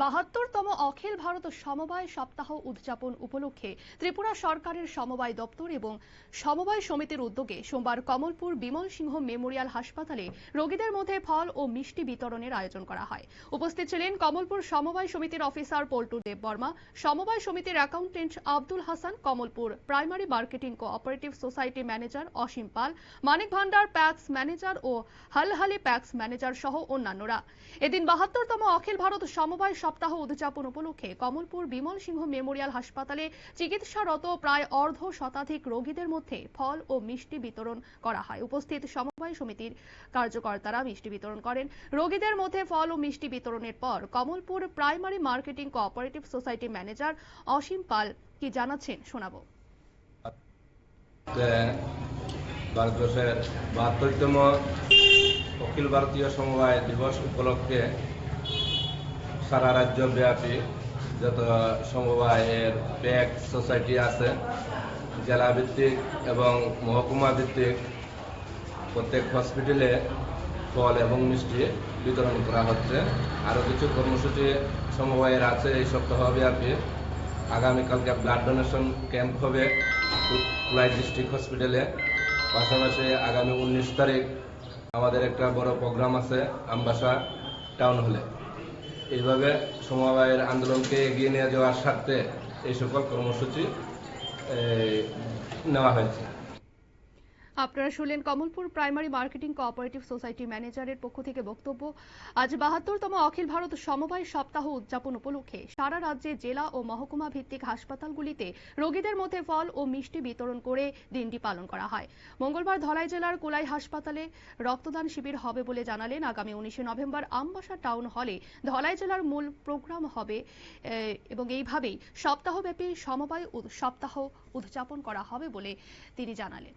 বাহাত্তরতম অখিল ভারত সমবায় সপ্তাহ উদযাপন উপলক্ষে ত্রিপুরা সরকারের সমবায় দপ্তর এবং সমবায় সমিতির উদ্যোগে সোমবার কমলপুর বিমল সিংহ মেমোরিয়াল হাসপাতালে রোগীদের মধ্যে ফল ও মিষ্টি বিতরণের আয়োজন করা হয়। উপস্থিত ছিলেন কমলপুর সমবায় সমিতির অফিসার পল্টু দেব বর্মা, সমবায় সমিতির accountant Abdul Hasan, Kamalpur primary marketing cooperative society manager Asim Pal, Manik Bhandar PACS manager ও হালহালি প্যাক্স ম্যানেজার সহ অন্যান্যরা। এদিন বাহাত্তরতম অখিল ভারত সমবায় সপ্তাহ উদযাপন উপলক্ষে কমলপুর বিমল সিংহ মেমোরিয়াল হাসপাতালে চিকিৎসারত প্রায় অর্ধ শতাধিক রোগীদের মধ্যে ফল ও মিষ্টি বিতরণ করা হয়। উপস্থিত সমবায় সমিতির কার্যকর্তারা মিষ্টি বিতরণ করেন। রোগীদের মধ্যে ফল ও মিষ্টি বিতরণের পর Kamalpur primary marketing cooperative society manager Asim Pal কি জানাচ্ছেন শোনাবো। ভারতবর্ষের বাহাত্তরতম অখিল ভারতীয় সমবায় দিবস উপলক্ষে সারা রাজ্য ব্যাপী যত সমবায়ের প্যাক সোসাইটি আছে জেলা ভিত্তিক এবং মহকুমা ভিত্তিক প্রত্যেক হসপিটালে ফল এবং মিষ্টি বিতরণ করা হচ্ছে। আরও কিছু কর্মসূচি সমবায়ের আছে এই সপ্তাহব্যাপী। আগামীকালকে ব্লাড ডোনেশন ক্যাম্প হবে কুলাই ডিস্ট্রিক্ট হসপিটালে। পাশাপাশি আগামী উনিশ তারিখ আমাদের একটা বড় প্রোগ্রাম আছে, আমবাসা টাউন হলে। এইভাবে সমবায়ের আন্দোলনকে এগিয়ে নিয়ে যাওয়ার স্বার্থে এই সকল কর্মসূচি নেওয়া হয়েছে। আপনারা শুনলেন Kamalpur primary marketing cooperative society ম্যানেজারের পক্ষ থেকে বক্তব্য। আজ বাহাত্তরতম অখিল ভারত সমবায় সপ্তাহ উদযাপন উপলক্ষে সারা রাজ্যে জেলা ও মহকুমা ভিত্তিক হাসপাতালগুলিতে রোগীদের মধ্যে ফল ও মিষ্টি বিতরণ করে দিনটি পালন করা হয়। মঙ্গলবার ধলাই জেলার কোলাই হাসপাতালে রক্তদান শিবির হবে বলে জানালেন আগামী উনিশে নভেম্বর আমবাসা টাউন হলে। ধলাই জেলার মূল প্রোগ্রাম হবে এবং এইভাবেই সপ্তাহব্যাপী সমবায় সপ্তাহ উদযাপন করা হবে বলে তিনি জানালেন।